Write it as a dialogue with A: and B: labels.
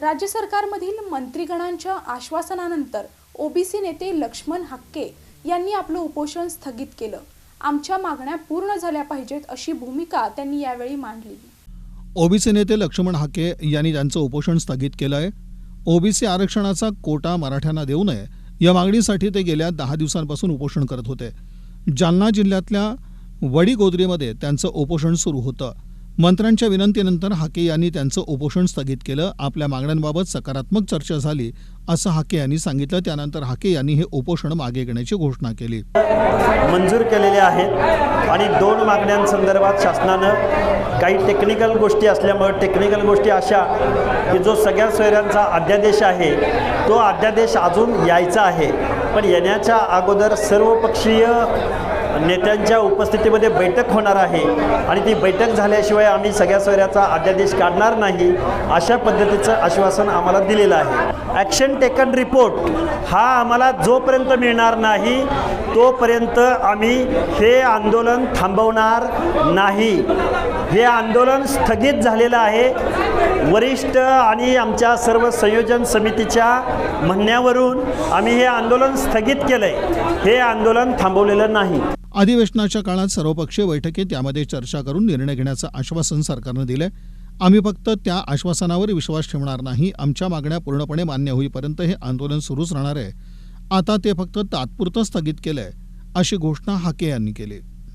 A: राज्य सरकारमधील मंत्रिगणांच्या आश्वासनानंतर ओबीसी नेते लक्ष्मण हाक्के यांनी आपलं उपोषण स्थगित केलं. आमच्या मागण्या पूर्ण झाल्या पाहिजेत अशी भूमिका त्यांनी यावेळी मांडली.
B: ओबीसी नेते लक्ष्मण हाके यांनी त्यांचं उपोषण स्थगित केलं आहे. ओबीसी आरक्षणाचा कोटा मराठ्यांना देऊ नये या मागणीसाठी ते गेल्या दहा दिवसांपासून उपोषण करत होते. जालना जिल्ह्यातल्या वडीगोद्रीमध्ये त्यांचं उपोषण सुरू होतं. मंत्र्यांच्या विनंतीनंतर हाके यांनी त्यांचं उपोषण स्थगित केलं. आपल्या मागण्यांबाबत सकारात्मक चर्चा झाली असं हाके यांनी सांगितलं. त्यानंतर हाके यांनी हे उपोषण मागे घेण्याची घोषणा केली.
C: मंजूर केलेले आहेत आणि दोन मागण्यांसंदर्भात शासनानं काही टेक्निकल गोष्टी असल्यामुळे टेक्निकल गोष्टी अशा की जो सगळ्या सोयऱ्यांचा अध्यादेश आहे तो अध्यादेश अजून यायचा आहे. पण येण्याच्या अगोदर सर्वपक्षीय नेत्यांच्या उपस्थितीमध्ये बैठक होणार आहे. आणि ती बैठक झाल्याशिवाय आम्ही सगळ्या सोयऱ्याचा अध्यादेश काढणार नाही अशा पद्धतीचं आश्वासन आम्हाला दिलेलं आहे. ॲक्शन टेकन रिपोर्ट हा आम्हाला जोपर्यंत मिळणार नाही तोपर्यंत आम्ही हे आंदोलन थांबवणार नाही. हे आंदोलन स्थगित झालेलं आहे. वरिष्ठ आणि आमच्या सर्व संयोजन समितीच्या म्हणण्यावरून आम्ही हे आंदोलन स्थगित केलं आहे हे आंदोलन थांबवलेलं नाही.
B: अधिवेशनाच्या काळात सर्वपक्षीय बैठकीत यामध्ये चर्चा करून निर्णय घेण्याचं आश्वासन सरकारनं दिलंय. आम्ही फक्त त्या आश्वासनावर विश्वास ठेवणार नाही. आमच्या मागण्या पूर्णपणे मान्य होईपर्यंत हे आंदोलन सुरूच राहणार आहे. आता ते फक्त तात्पुरतं स्थगित केलंय अशी घोषणा हाके यांनी केली.